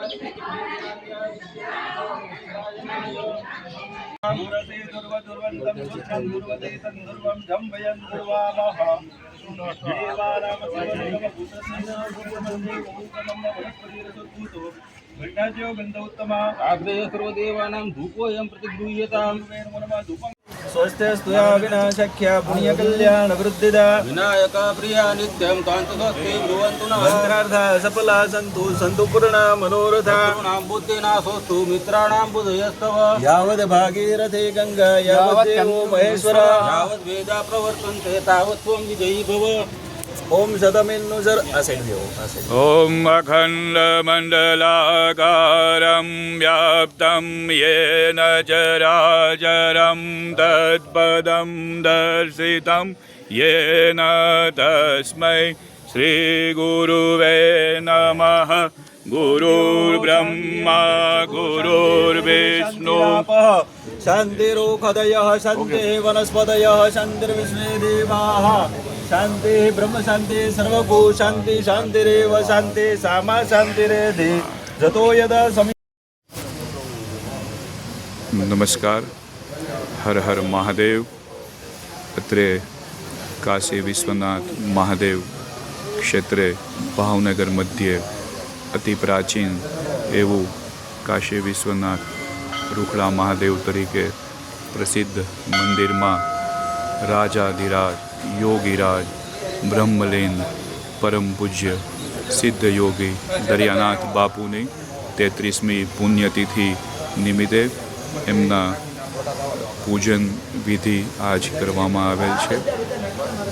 मूरते गन्ध उत्तमा आग्नेय सर्वदेवानां धूपोऽयं प्रतिगृह्यताम् स्वस्त्यस्तुया विनाशक्या पुण्यकल्याणवृद्धिदा विनायक प्रिया नित्यं कान्तस्वस्ति ब्रुवन्तु नः मन्त्रार्था सफला सन्तु सन्तु पूर्णा मनोरथा मित्राणां बुधयस्तव। यावद् भागीरथे गङ्गा यावत् देवो महेश्वर। यावद् वेदा प्रवर्तन्ते तावत् त्वं विजयी भव। ओम शतमेन्नुसर असेल देव असेल ॐ अखण्डमण्डलाकारं व्याप्तं येन चराचरं तत्पदं दर्शितं येन तस्मै श्रीगुरुवे नमः। गुरुर्ब्रह्मा गुरुर्विष्णु। शान्तिरोखदयः शान्तिः वनस्पतयः शान्तिर्विश्वे देवाः। शान्तिः ब्रह्मशान्तिः सर्वभू शान्ति शान्तिरेव शान्ति सामा शान्तिरेधि जतो यदा समी नमस्कार हर हर महादेव અત્રે કાશી વિશ્વનાથ મહાદેવ ક્ષેત્રે ભાવનગર મધ્યે અતિ પ્રાચીન એવું કાશી વિશ્વનાથ રૂખડા મહાદેવ તરીકે પ્રસિદ્ધ મંદિરમાં રાજાધિરાજ યોગીરાજ, બ્રહ્મલેન, પરમ પૂજ્ય, સિદ્ધ યોગી, દરિયાનાથ બાપુની તેત્રીસમી પુણ્યતિથિ નિમિત્તે એમના પૂજન વિધિ આજ કરવામાં આવેલ છે.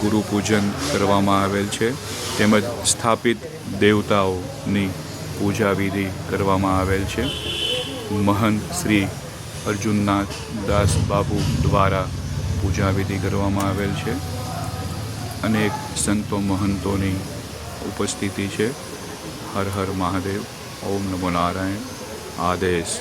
ગુરુ પૂજન કરવામાં આવેલ છે. તેમજ સ્થાપિત દેવતાઓની પૂજા વિધિ કરવામાં આવેલ છે. મહંત શ્રી અર્જુનનાથ દાસ બાપુ દ્વારા પૂજા વિધિ કરવામાં આવેલ છે. અનેક સંતો મહંતોની ઉપસ્થિતિ છે. હર હર મહાદેવ. ઓમ નમો નારાયણ. આદેશ.